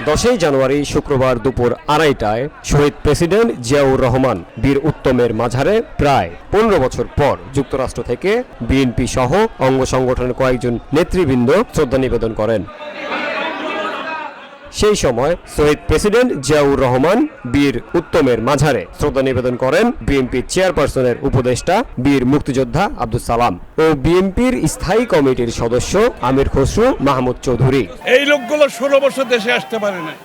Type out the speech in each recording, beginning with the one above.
দশই জানুয়ারি শুক্রবার দুপুর আড়াইটায় শহীদ প্রেসিডেন্ট জিয়াউর রহমান বীর উত্তমের মাঝারে প্রায় পনেরো বছর পর যুক্তরাষ্ট্র থেকে বিএনপি সহ অঙ্গ সংগঠনের কয়েকজন নেতৃবৃন্দ শ্রদ্ধা নিবেদন করেন। সেই সময় শহীদ প্রেসিডেন্ট জিয়াউর রহমান বীর উত্তমের মাঝারে শ্রদ্ধা নিবেদন করেন বিএনপি চেয়ারপারসনের উপদেষ্টা বীর মুক্তিযোদ্ধা আব্দুল সালাম ও বিএনপির স্থায়ী কমিটির সদস্য আমির খসরু মাহমুদ চৌধুরী। এই লোকগুলো ষোলো বছর দেশে আসতে পারে নাই।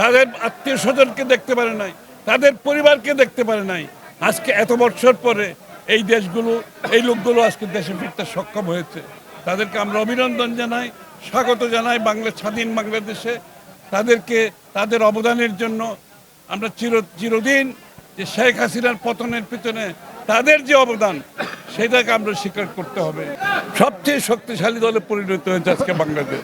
তাদের আত্মীয় স্বজনকে দেখতে পারে নাই। তাদের পরিবারকে দেখতে পারে নাই। আজকে এত বছর পরে এই দেশগুলো, এই লোকগুলো আজকে দেশে ফিরতে সক্ষম হয়েছে। তাদেরকে আমরা অভিনন্দন জানাই, স্বাগত জানাই বাংলা স্বাধীন বাংলাদেশে। তাদেরকে তাদের অবদানের জন্য আমরা চির চিরদিন যে শেখ হাসিনার পতনের পিছনে তাদের যে অবদান সেটাকে আমরা স্বীকার করতে হবে। সবচেয়ে শক্তিশালী দলে পরিণত হয়েছে আজকে বাংলাদেশ।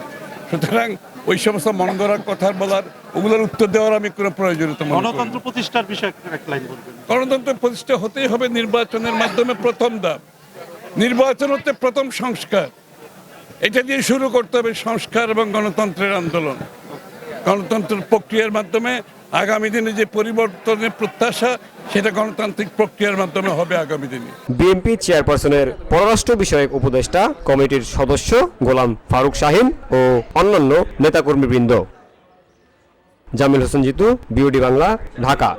সুতরাং ওই সমস্ত মন গড়ার কথা বলার ওগুলোর উত্তর দেওয়ার আমি কোনো প্রয়োজনীয়তা। গণতন্ত্র প্রতিষ্ঠার বিষয়ে গণতন্ত্র প্রতিষ্ঠা হতেই হবে নির্বাচনের মাধ্যমে প্রথম ধাপ। নির্বাচন হচ্ছে প্রথম সংস্কার। এটা দিয়ে শুরু করতে হবে সংস্কার এবং গণতন্ত্রের আন্দোলন। গণতন্ত্রের প্রক্রিয়ার মাধ্যমে আগামী দিনে যে পরিবর্তনের প্রত্যাশা, সেটা গণতান্ত্রিক প্রক্রিয়ার মাধ্যমে হবে আগামী দিনে। বিএনপি চেয়ারপারসনের পররাষ্ট্র বিষয়ক উপদেষ্টা কমিটির সদস্য গোলাম ফারুক শাহিন ও অন্যান্য নেতাকর্মীবৃন্দ। জামিল হোসেন জিতু বিউডি বাংলা, ঢাকা।